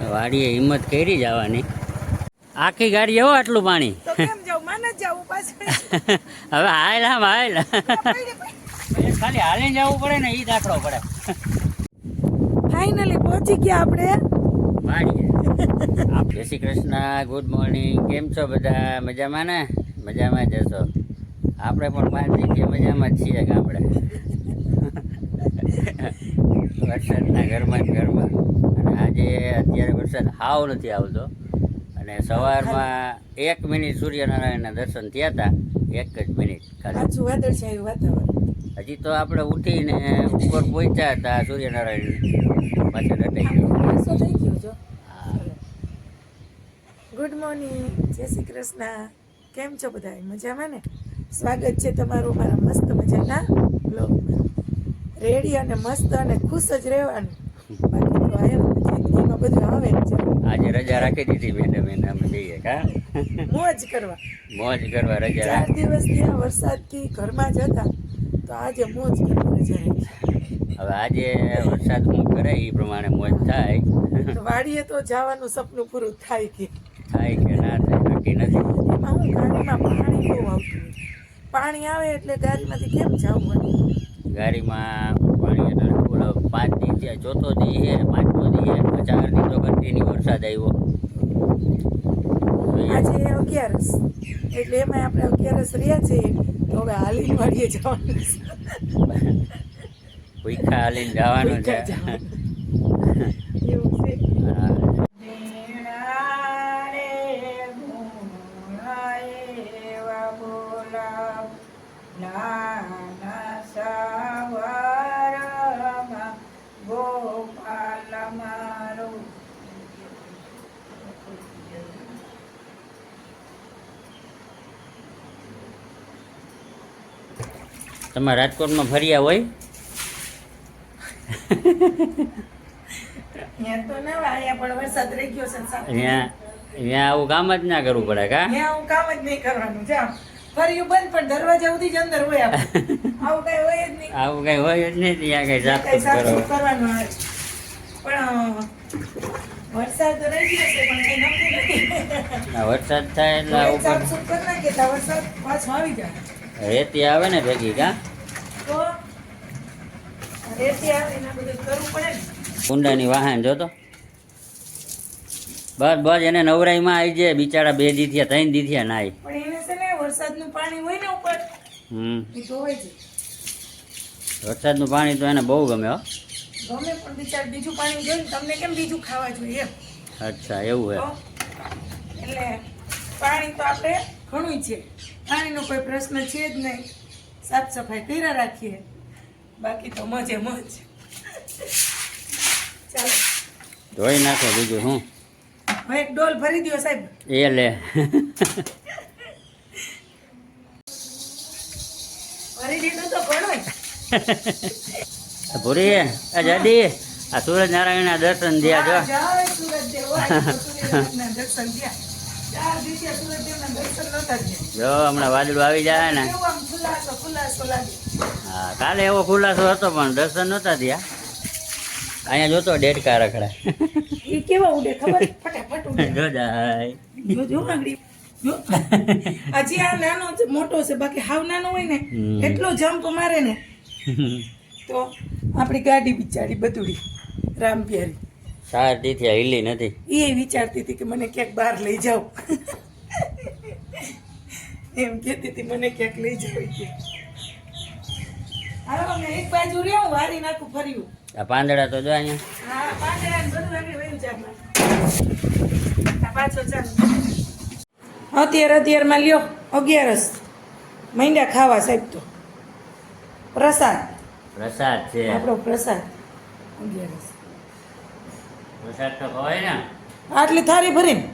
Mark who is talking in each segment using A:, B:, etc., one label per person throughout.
A: વાડીએ હિંમત કરી જવાની આખી ગાડી એવો આટલું પાણી?
B: માને
A: હવે હાલ આમ હાલ. ખાલી હાલીને જવું પડે ને એ દાખલો પડે.
B: ફાઇનલી પહોંચી ગયા આપણે.
A: વાડીએ. આપ જય શ્રી કૃષ્ણ ગુડ મોર્નિંગ કેમ છો બધા? મજામાં ને? મજામાં જશો આપણે પણ મારી કે મજામાં જ છીએ ગામડે વરસાદના ઘરમાં ઘરમાં. આજે અત્યારે વરસાદ હાવ નથી આવતો. અને સવારમાં એક મિનિટ સૂર્યનારાયણના દર્શન થયા હતા એક જ મિનિટ હજી તો આપણે ઉઠીને ઉપર પહોંચ્યા હતા સૂર્યનારાયણ પાછળ હટાઈ ગયો
B: થઈ ગયો જો.
A: હા.
B: ગુડ મોર્નિંગ જય શ્રી કૃષ્ણ. કેમ છો બધા મજામાં ને? સ્વાગત છે તમારું મારા મસ્ત મજાના બ્લોગમાં રેડી અને મસ્ત અને ખુશ જ રહેવાનું બાકી તો આયા જિંદગીમાં બધું આવે છે.
A: આજે રજા રાખી દીધી મેડમ એને અમે જઈએ કા
B: મોજ કરવા.
A: મોજ કરવા રજા
B: ચાર દિવસ ત્યાં વરસાદથી ઘરમાં જ હતા તો આજે મોજ કરવા રજા
A: હવે આજે વરસાદ હું કરે એ પ્રમાણે મોજ થાય.
B: વાડીએ તો જવાનું સપનું પૂરું થાય કે.
A: થાય કે ના થાય નક્કી નથી.
B: એમાં હું ગાડીમાં પાણી બહુ આવતું પાણી આવે એટલે ગાડીમાંથી કેમ જવું
A: ગાડીમાં પાણી એટલે પાંચ દી ચોથો દી છે પાંચમો દી છે. ચાર દી તો કન્ટિન્યુ વરસાદ આવ્યો.
B: આજે અગિયારસ એટલે એમાં આપણે અગિયારસ રહ્યા છીએ. તો હવે હાલી વાડીએ જવાનું.
A: ભૂખા હાલીને જવાનું છે.
B: એવું છે
A: હા. તમારે રાજકોટમાં ફર્યા હોય
B: ત્યાં તો ના હોય, અહીંયા પણ વરસાદ રહી ગયો છે ને રાજકોટમાં
A: ફર્યા અહીંયા આવું કામ જ ના કરવું પડે કા?
B: કામ જ નહીં કરવાનું ફર્યું બંધ પણ દરવાજા સુધી જ અંદર હોય આવું કઈ હોય જ નહીં.
A: આવું કઈ હોય જ નહીં ત્યાં કઈ સાફ
B: કરવાનું. પણ વરસાદ
A: થાય એટલે
B: વરસાદ પાછો આવી જાય.
A: રેતી આવે ને ભેગી કા? કુંડાની વાહન જોતો. બસ બસ એને નવરાઈમાં આવી જાય. બિચારા બે દીથિયા ત્રણ દી થયા નાય
B: પણ એને છે ને વરસાદનું પાણી હોય ને ઉપર
A: હમ.
B: એ ધોવાય છે.
A: વરસાદનું પાણી તો એને બહુ ગમે હો.
B: ગમે પણ બિચાર બીજું પાણી જોઈએ તમને કેમ બીજું ખાવા જોઈએ
A: અચ્છા એવું હે.
B: એટલે પાણી તો આપણે ઘણું છે. પાણીનો કોઈ પ્રશ્ન છે જ નહીં. સાફ સફાઈ કર્યા રાખીએ. બાકી તો મજે મજ. ચાલો.
A: ધોઈ નાખો બીજું હું?
B: હવે એક ડોલ ભરી દો સાહેબ.
A: એ લે.
B: ભરી દીધું તો ઘણું
A: ભૂરી આ જાડી આ સૂરજ નારાયણના દર્શન થયા જો.
B: દર્શન થયા.
A: હમણાં વાદળું આવી જાય ને. હા કાલે એવો ખુલાસો હતો પણ દર્શન નહોતા થયા. અહીંયા જોતો ડેડકા રખડા.
B: એ કેવા ઉડે ખબર? ફટાફટ ઉડે.
A: જો જાય
B: જો જો આંગળી. હજી આ નાનો છે, મોટો છે બાકી હાવ નાનો હોય ને એટલો જમ્પ મારે ને. તો આપણી ગાડી બિચારી બધુડી રામ
A: સાર દીથી હિલી નથી.
B: એ વિચારતી હતી કે મને ક્યાંક બહાર લઈ જાઓ. એમ કહેતી હતી મને ક્યાંક લઈ એ કે. હાલો અમે એક બાજુ રહ્યો વારી નાખું ફર્યું.
A: આ પાંદડા તો જો અહીંયા.
B: હા પાંદડા ને બધું આગળ વયું જાય પાછો ચાલો. અત્યારે અત્યારમાં લ્યો અગિયારસ. મૈંડા ખાવા સાહેબ તો. પ્રસાદ.
A: પ્રસાદ છે.
B: આપણો પ્રસાદ. અગિયારસ.
A: પ્રસાદ તો ખવાય ને.
B: આટલી થાળી ભરીને?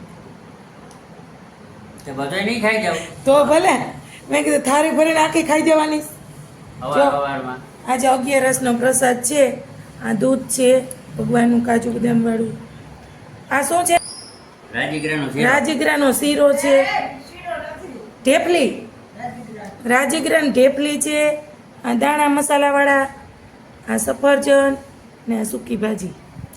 A: તે બધો નહીં ખાઈ જાવ.
B: તો ભલે. મેં કીધું થાળી ભરીને આખી ખાઈ જવાની આજે અગિયાર અગિયારસનો પ્રસાદ છે આ દૂધ છે ભગવાનનું કાજુ બદામ વાળું. આ શું છે?
A: રાજીગરાનો
B: શીરો. છે. ઢેપલી. રાજગરાની ઢેપલી છે આ દાણા મસાલાવાળા આ સફરજન ને આ સૂકી ભાજી.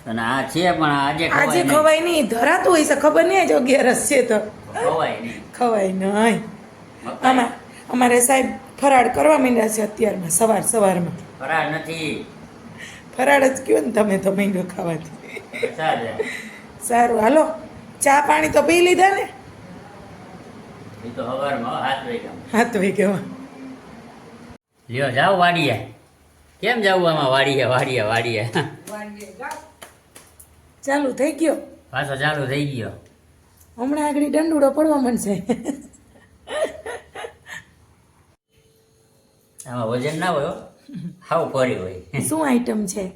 A: અને આ છે પણ આજે
B: આજે
A: ખવાય નહીં.
B: ધરાતું હોય છે. ખબર નહીં જો અગિયારસ છે તો.
A: ખવાય નહીં.
B: ખવાય નહીં. આમાં અમારે સાહેબ ફરાળ કરવા માંડ્યા છે અત્યારમાં સવાર સવારમાં.
A: ફરાળ નથી.
B: ફરાળ જ કયો ને તમે તો મહિનો ખાવાથી. સારું. હાલો ચા પાણી તો પી લીધા ને?
A: હાથ
B: વહી ગયો
A: લ્યો જાઓ વાડીએ. કેમ જવું આમાં વાડીએ વાડીએ વાડીએ?
B: ચાલુ થઈ ગયો.
A: પાછો ચાલુ થઈ ગયો.
B: હમણાં આગળ દંડુડો પડવા માંડશે.
A: આમાં વજન ના હોય હો. હાવ ફરી હોય.
B: શું આઈટમ છે?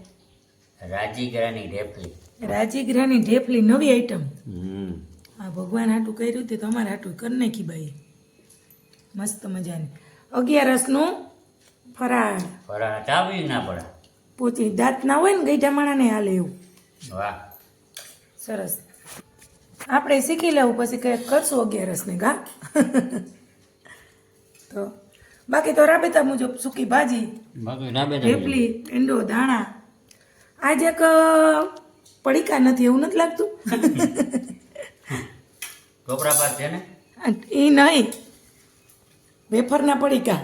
A: રાજીગરાની ઢેફલી.
B: રાજીગરાની ઢેફલી નવી આઈટમ
A: હમ.
B: આ ભગવાન હાટું કર્યું તે તમારે હાટું કરી નાખી બાઈ મસ્ત મજાની. અગિયારસનું ફરાળ.
A: ફરાળ ચાવી ના પડે.
B: પોચી દાંત ના હોય ને ગઈઢા માણાને હાલે એવું.
A: વાહ.
B: સરસ. આપણે શીખી લેવું પછી કંઈક કરશું અગિયારસને ગા. તો બાકી તો રાબેતા મુજબ સૂકી ભાજી ઢેપલી ઈંડો દાણા આજે એક પડીકા નથી એવું નથી લાગતું.
A: ટોપરા છે ને?
B: એ નહીં. વેફરના પડીકા.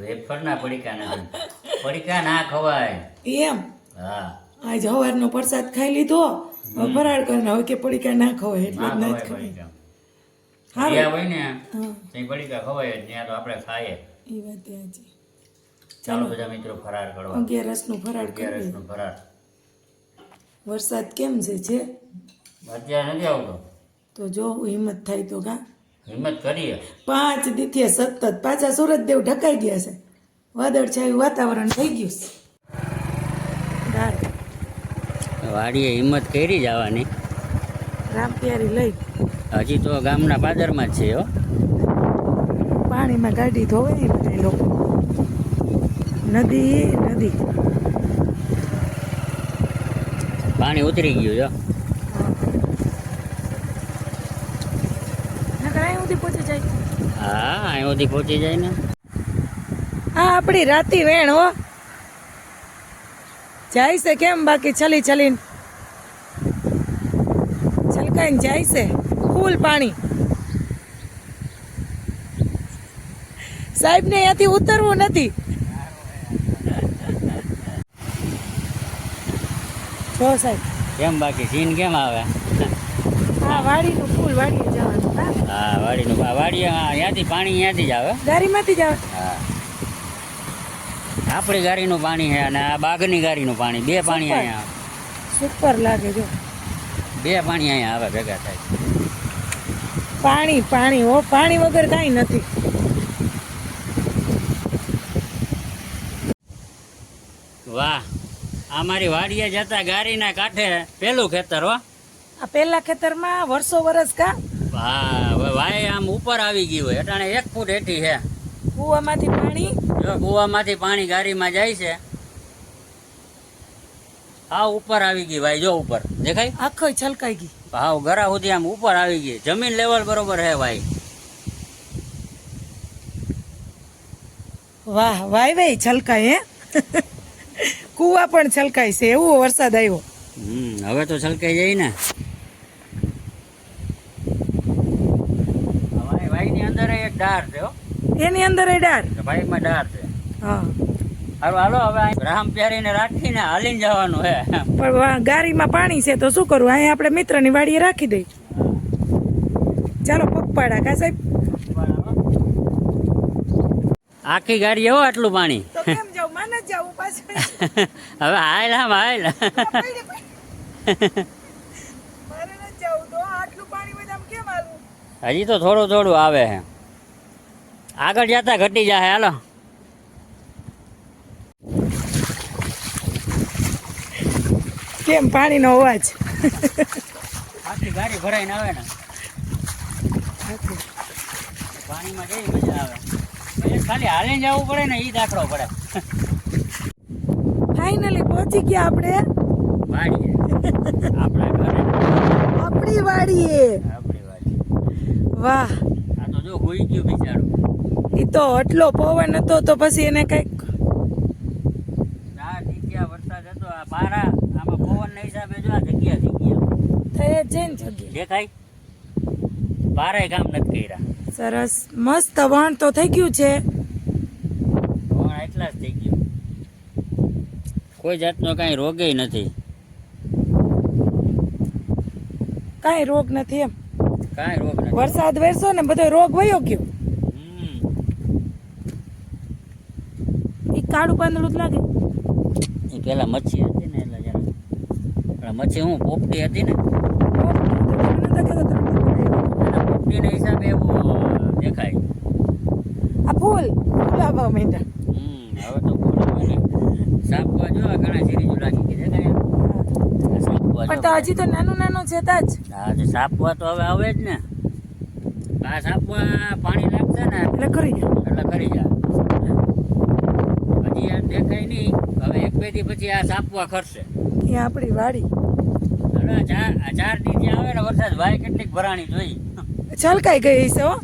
A: વેફરના પડીકા ના. પડીકા ના ખવાય.
B: એમ.
A: હા.
B: આજ સવારનો પ્રસાદ ખાઈ લીધો. ફરાળ કરીને હવે કે પડીકા ના ખવાય એટલે જ ના
A: ખવાય
B: હારું.
A: હોય ને તે પડીકા ખવાય જ, ત્યાં તો આપણે ખાઈએ.
B: એ વાત આજે
A: ચાલો બધા મિત્રો ફરાર કરવા.
B: અગિયારસનું ફરાળ કરીએ
A: અગિયારસનો ફરાર
B: વરસાદ કેમ છે છે?
A: અત્યારે નથી આવતો.
B: તો જો હિંમત થાય તો કા?
A: હિંમત કરીએ.
B: પાંચ દીથી સતત. પાછા સુરત દેવ ઢકાઈ ગયા છે. વાદળછાયું વાતાવરણ થઈ ગયું છે.
A: વાડીએ હિંમત કરી જવાની
B: રામપિયારી લઈ?
A: હજી તો ગામના પાદરમાં જ છે હો.
B: પાણીમાં ગાડી ધોવે ને બધા લોકો. નદી નદી.
A: પાણી ઉતરી ગયું જો હા અહીં સુધી પહોંચી જાય ને.
B: હા આપણી રાતી વેણ હો. જાય છે કેમ? બાકી છલી છલીને છલકાઈને જાય છે. ફૂલ પાણી. સાહેબ ને અહીંયાથી ઉતરવું નથી. જો સાહેબ.
A: કેમ બાકી? સીન કેમ આવે?
B: હા વાડીનું ફૂલ વાડીએ જવાનું હા?
A: વાડીનું વાડીએ ત્યાંથી પાણી ત્યાંથી જ આવે.
B: ગાડીમાંથી જ આવે.
A: આપણી ગાડીનું પાણી છે અને આ બાગની ગાડીનું પાણી બે પાણી. અહીંયા
B: સુપર લાગે જો.
A: બે પાણી અહીંયા આવે ભેગા થાય.
B: પાણી પાણી હો પાણી વગર કાંઈ નથી.
A: વાહ આ મારી વાડીએ જતા ગાડીના કાંઠે પેલું ખેતર હો.
B: આ પેલા ખેતરમાં વર્ષો વરસ કા?
A: વાહ વાય આમ ઉપર આવી ગયું હોય અટાણે એક ફૂટ હેઠી છે.
B: કૂવામાંથી પાણી?
A: જો કૂવામાંથી પાણી ગાડીમાં જાય છે હા ઉપર આવી ગઈ ભાઈ જો ઉપર. દેખાય?
B: આખો છલકાઈ ગઈ.
A: હા ગરા સુધી આમ ઉપર આવી ગઈ. જમીન લેવલ બરોબર હે ભાઈ.
B: વાહ વાય વાય છલકાય હે? કુવા પણ છલકાય છે એવો વરસાદ આવ્યો.
A: હમ હવે તો છલકાઈ જાય ને. ભાઈ ભાઈની અંદર એક ડાર છે હો.
B: એની અંદર એ ડાર?
A: ભાઈમાં ડાર છે.
B: હા.
A: હારું હાલો હવે રામ પ્યારીને રાખીને હાલીને જવાનું હે.
B: પણ ગાડીમાં પાણી છે તો શું કરવું અહીં આપણે મિત્રની વાડીએ રાખી દઈ. ચાલો પગપાડા કા સાહેબ?
A: આખી ગાડી એવો આટલું પાણી? હવે હાલ આમ હાલ. હજી તો થોડું થોડું આવે છે આગળ જતા ઘટી જાય હાલો.
B: કેમ પાણીનો અવાજ?
A: આખી ગાડી ભરાઈને આવે ને. પાણીમાં કેવી મજા આવે? ખાલી જવું પડે ને એ દાખલો પડે.
B: ફાઇનલી પહોંચી ગયા આપણે.
A: વાડીએ. આપણા ઘરે.
B: આપણી વાડીએ.
A: આપણી વાડી
B: વાહ.
A: આ તો જો હોઈ ગયું બિચારું.
B: એ તો આટલો પવન હતો તો પછી એને કંઈક
A: વરસાદ હતો? આ પારા આમાં પવન હિસાબે જો આ જગ્યા થઈ ગયા
B: થઈ જ જગ્યા.
A: દેખાય? પારાય કામ નથી કર્યા.
B: સરસ. મસ્ત વણ તો થઈ ગયું છે.
A: પણ એટલા જ થઈ ગયું. કોઈ જાતનો કાંઈ રોગે નથી.
B: કાંઈ રોગ નથી એમ.
A: કાંઈ રોગ નથી.
B: વરસાદ વરસો ને બધો રોગ વયો ગયો
A: હમ.
B: એ કાળું પાંદડું જ લાગે.
A: એ પેલા મચ્છી હતી ને એટલે જરા. મચ્છી હું પોપટી હતી ને? એના હિસાબે એવું દેખાય.
B: આ ફૂલ આવવા
A: હમ હવે તો સાપ ને આ ઘણા સિરીજો લાગી ગઈ દેખાય
B: પણ તો હજી તો નાનું નાનું છે તાજ
A: હા તો સાપવા તો હવે આવે જ ને. આ સાપવા પાણી લાગશે ને
B: એટલે કરી
A: એટલે કરી જા આ દેખાય નહીં. હવે એક બે દી પછી આ સાપવા ખરશે.
B: એ આપણી વાડી.
A: ચાર દી જે આવે ને વરસાદ ભાઈ કેટલીક ભરાણી જોઈ.
B: છલકાઈ ગઈ છે હો.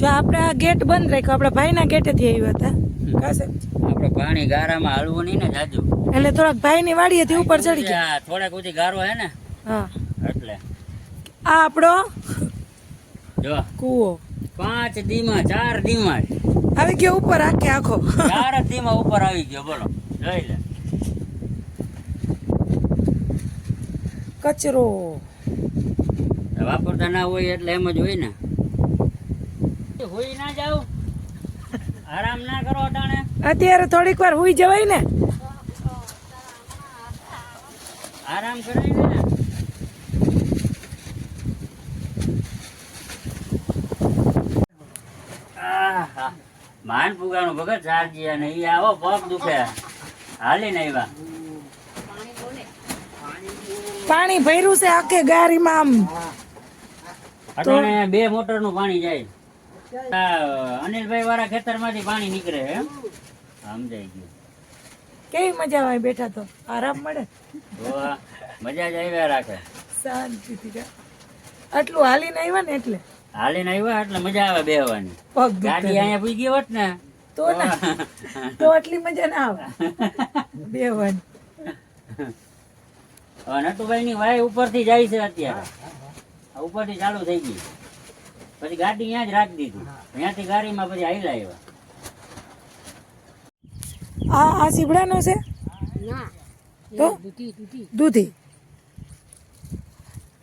B: જો આપણે આ ગેટ બંધ રાખ્યો આપણા ભાઈના ગેટેથી આવ્યા હતા. કા સાહેબ?
A: આપણે પાણી ગારામાં હળવું નહીં ને જાજુ.
B: એટલે થોડાક ભાઈની વાડીએથી ઉપર ચડી ગયા.
A: થોડાક સુધી ગારો હે ને?
B: હા.
A: એટલે.
B: આ આપણો
A: જો.
B: કૂવો.
A: પાંચ દીમાં ચાર દીમાં
B: આવી ગયો ઉપર આખે આખો.
A: ચાર જ ઉપર આવી ગયો બોલો જોઈ લે.
B: કચરો.
A: વાપરતા ના હોય એટલે એમ જ હોય ને. હોય ના જાવ. આરામ ના કરો અટાણે.
B: અત્યારે થોડીક વાર હુઈ જવાય ને.
A: આરામ કરાય ને. આહા. માન પુગાનું ભગત સારજી અને ઈ આવો પગ દુખે. હાલીને આવ્યા
B: પાણી ભર્યું છે આખે ગારીમાં આમ.
A: અટાણે બે મોટરનું પાણી જાય. અનિલભાઈ વાળા ખેતરમાંથી પાણી નીકળે એમ? સમજાઈ ગયું.
B: કેવી મજા આવે બેઠા તો? આરામ મળે?
A: મજા જ આવ્યા રાખે.
B: શાંતિથી. આટલું હાલીને આવ્યા ને એટલે?
A: હાલીને આવ્યા એટલે મજા આવે બેહવાની. ગાડી
B: અહીંયા
A: અહીંયા પૂગી હોત ને
B: તો ના. તો આટલી મજા ના આવે. બેહવાની.
A: હવે નટુભાઈ ની વાય ઉપરથી જાય છે અત્યારે. ઉપર ઉપરથી ચાલુ થઈ ગઈ. પછી ગાડી અહીંયા જ રાખી દીધી. ત્યાંથી ગાડીમાં પછી આવેલા આવ્યા.
B: આ આ સીબડાનો છે? તો? દૂધી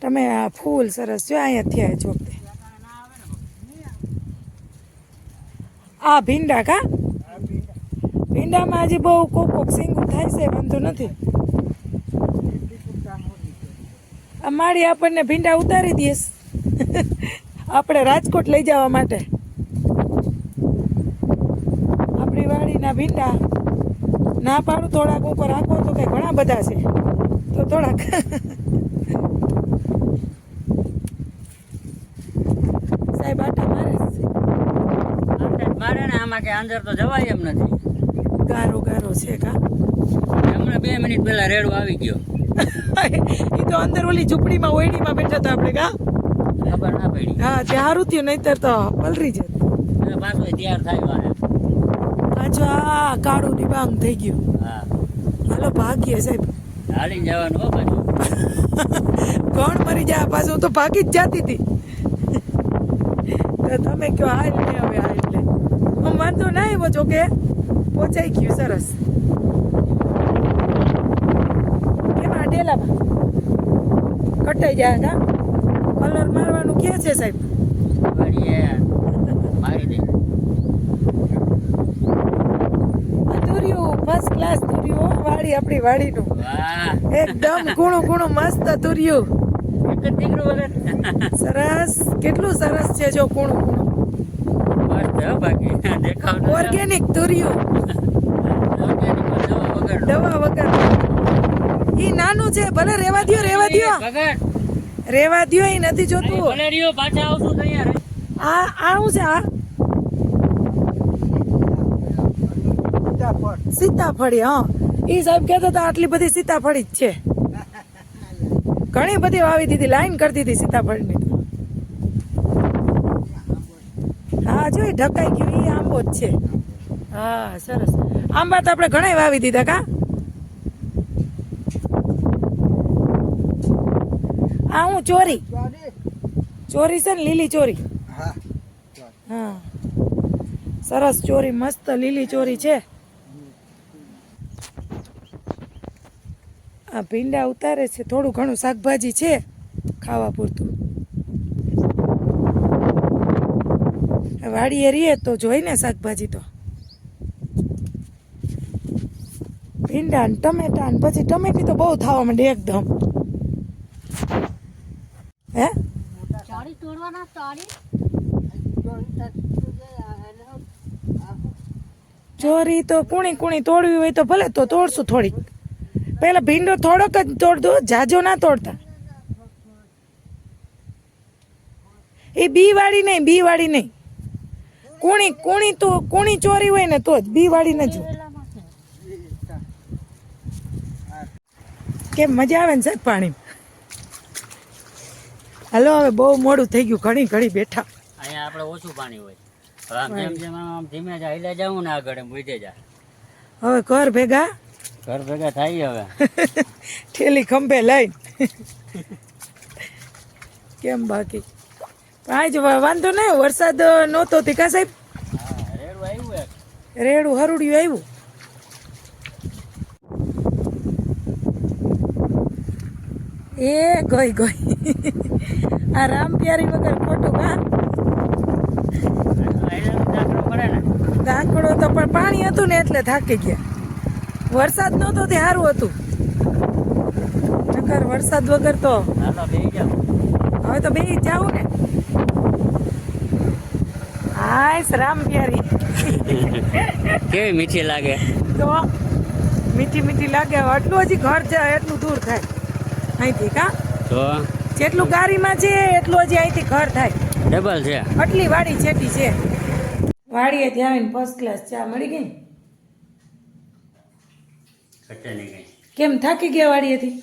B: તમે આ ફૂલ સરસ જો અહીંયા થયા છો વખતે. આ ભીંડા કા? ભીંડામાં હજી બહુ કોક કોક સિંગું થાય છે, વાંધો નથી. માળી આપણને ભીંડા ઉતારી દઈશ આપણે રાજકોટ લઈ જવા માટે. આપણી વાડીના ભીંડા. ના પાડું, થોડાક ઉપર રાખો તો કંઈ ઘણા બધા છે. તો થોડાક સાહેબ આટા મારે જ છે.
A: આપણે જ મારે ને આમાં કે અંદર તો જવાય એમ નથી.
B: ગારો ગારો છે કા?
A: હમણાં બે મિનિટ પહેલા રેડો આવી ગયો.
B: એ તો અંદર ઓલી ઝૂંપડીમાં ઓયડીમાં બેઠા હતા આપણે કા?
A: ખબર ના પડી.
B: હા તે સારું થયું નહીતર તો પલરી જત.
A: પાછો તૈયાર થાય વારે.
B: પાછો આ કાળું ડિબાંગ થઈ ગયું.
A: હા.
B: હાલો ભાગ્ય સાહેબ.
A: હાલી જવાનું હો પાછું.
B: કોણ મરી જાય? પાછું તો ભાગી જ જાતી હતી. તમે કયો હાલ ને હવે આમ વાંધો ના આવ્યો જો કે પહોંચાઈ ગયું સરસ. કેમાં ડેલામાં કટાઈ ગયા હતા. કલર મારવાનું કે છે સાહેબ? ફર્સ્ટ ક્લાસ તુર્યું વાડી આપણી વાડીનું. એકદમ ઘૂણું ઘૂણું મસ્ત તુર્યું સરસ કેટલું સરસ છે જો કૂણું.
A: મસ્ત હો બાકી. દેખાવ
B: ઓર્ગેનિક તુર્યું
A: દવા વગર.
B: દવા ઈ નાનું છે ભલે રેવા દ્યો રેવા દ્યો.
A: વગર
B: રેવા દ્યો ઈ નથી જોતું.
A: ભલે રહ્યો પાછા આવશું તો
B: આ આ શું છે આ? સીતાફળી હા. ઈ સાહેબ કહેતા હતા આટલી બધી સીતાફળી જ છે. ઘણી બધી વાવી દીધી લાઈન કરી દીધી સીતાફળની. આ ઢકાઈ ગયું એ આંબો જ છે. હા સરસ. આંબા તો આપણે ઘણા વાવી દીધા કા? આ હું ચોરી. ચોરી છે ને લીલી ચોરી.
C: હા.
B: સરસ ચોરી મસ્ત લીલી ચોરી છે. આ ભીંડા ઉતારે છે થોડું ઘણું શાકભાજી છે ખાવા પૂરતું. વાડીએ રહીએ તો જોઈ ને શાકભાજી તો. ભીંડા ને ટમેટા ને પછી ટમેટી તો બહુ થવા માંડે એકદમ. હે?
D: તોડવાના
B: ચોરી તો કુણી કુણી તોડવી હોય તો ભલે તો તોડશું થોડીક. પેલા ભીંડો થોડોક જ તોડ દો જાજો ના તોડતા. એ બી વાળી નહીં બી વાળી નહીં. કુણી કુણી તો કુણી ચોરી હોય ને તો જ બી વાળી ન જો કેમ મજા આવે ને સાહેબ પાણી? હાલો હવે બહુ મોડું થઈ ગયું ઘણી ઘણી બેઠા.
A: અહીંયા આપણે ઓછું પાણી હોય. હવે જેમ જેમ આમ ધીમે જ હાલ્યા જાઉં ને આગળ એમ વધે જાય
B: હવે ઘર ભેગા?
A: ઘર ભેગા થાય હવે.
B: ઠેલી ખંભે લઈ કેમ બાકી? પણ આજ વાંધો નહીં વરસાદ નહોતો તે કા સાહેબ?
A: હા રેડું આવ્યું એક
B: રેડું હરુડિયું આવ્યું. એ ગઈ ગઈ. આ રામ પ્યારી વગર ખોટું કા? દાંકડો તો પણ પાણી હતું ને એટલે થાકી ગયા. વરસાદ નહોતો તે સારું હતું. નકર વરસાદ વગર તો હવે તો બે જાવ ને. હાય રામ પ્યારી
A: કેવી મીઠી લાગે?
B: તો મીઠી મીઠી લાગે. આટલું હજી ઘર જાય એટલું દૂર થાય. અહીંથી કા?
A: તો?
B: જેટલું ગાડીમાં છે એટલું હજી અહીંથી ઘર થાય.
A: ડબલ છે?
B: આટલી વાડી છેટી છે. વાડીએ ત્યાં આવીને ફર્સ્ટ ક્લાસ ચા મળી ગઈ કેમ થાકી ગયા વાડીએથી?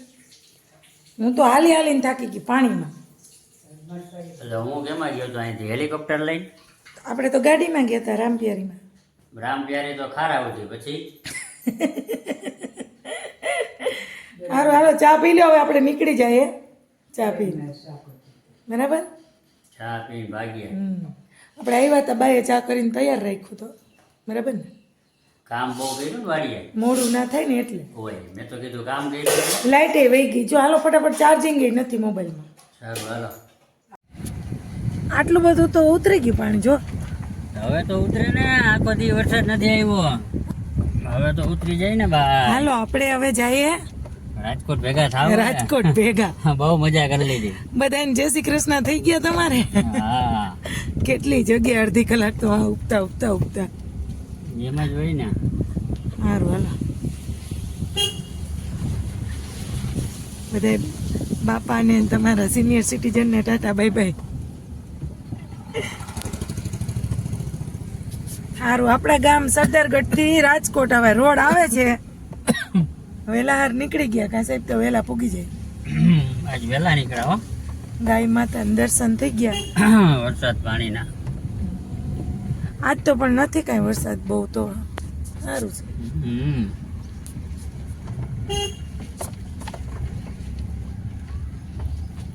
B: હું તો હાલી હાલીને થાકી ગઈ પાણીમાં.
A: એટલે હું કેમાં ગયો તો અહીંથી? હેલિકોપ્ટર લઈને?
B: આપણે તો ગાડીમાં ગયા હતા રામપ્યારીમાં.
A: રામપ્યારી તો ખારા ઉઠી પછી.
B: સારું હાલો ચા પી લો હવે આપણે નીકળી જઈએ. ચા પીને બરાબર?
A: ચા પી ભાગીએ
B: હમ. આપણે આવ્યા હતા બાએ ચા કરીને તૈયાર રાખ્યું તો. બરાબર ને?
A: કામ બહુ કર્યું ને વાડીએ?
B: મોડું ના થાય ને એટલે.
A: હોય મેં તો કીધું કામ કર્યું.
B: લાઇટે વહી ગઈ. જો હાલો ફટાફટ ચાર્જિંગ નથી મોબાઈલમાં
A: સારું હાલો.
B: આટલું બધું તો ઉતરી ગયું પાણી જો.
A: હવે તો ઉતરે ને આખો દી વરસાદ નથી આવ્યો. હવે તો ઉતરી જાય ને બા.
B: હાલો આપણે હવે જઈએ.
A: રાજકોટ ભેગા થાવ
B: રાજકોટ ભેગા.
A: બહુ મજા કરી લીધી.
B: બધાને જય શ્રી કૃષ્ણ થઈ ગયા તમારે? કેટલી જગ્યા અડધી કલાક તો આ ઉગતા ઉગતા ઉગતા.
A: એમાં જ હોય ને.
B: સારું હાલો. બધા બાપાને ને તમારા સિનિયર સિટીઝનને ટાટા બાય બાય સારું આપણા ગામ સરદારગઢથી રાજકોટ હવે રોડ આવે છે. વેલા હાર નીકળી ગયા કા સાહેબ તો વેલા પૂગી જાય.
A: આજ વેલા નીકળ્યા હો.
B: ગાય માતા દર્શન થઈ ગયા.
A: વરસાદ પાણીના.
B: આજ તો પણ નથી કાંઈ વરસાદ બહુ તો. સારું છે.
A: હમ.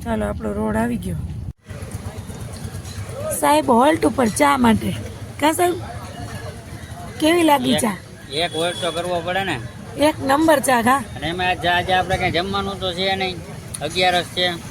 B: ચાલો આપણો રોડ આવી ગયો. સાહેબ હોલ્ટ ઉપર ચા માટે. કા સાહેબ? કેવી લાગી ચા?
A: એક- એક તો કરવો પડે ને.
B: એક નંબર ચા કા
A: અને એમાં જા આજે આપણે કઈ જમવાનું તો છે નહીં. અગિયારસ છે.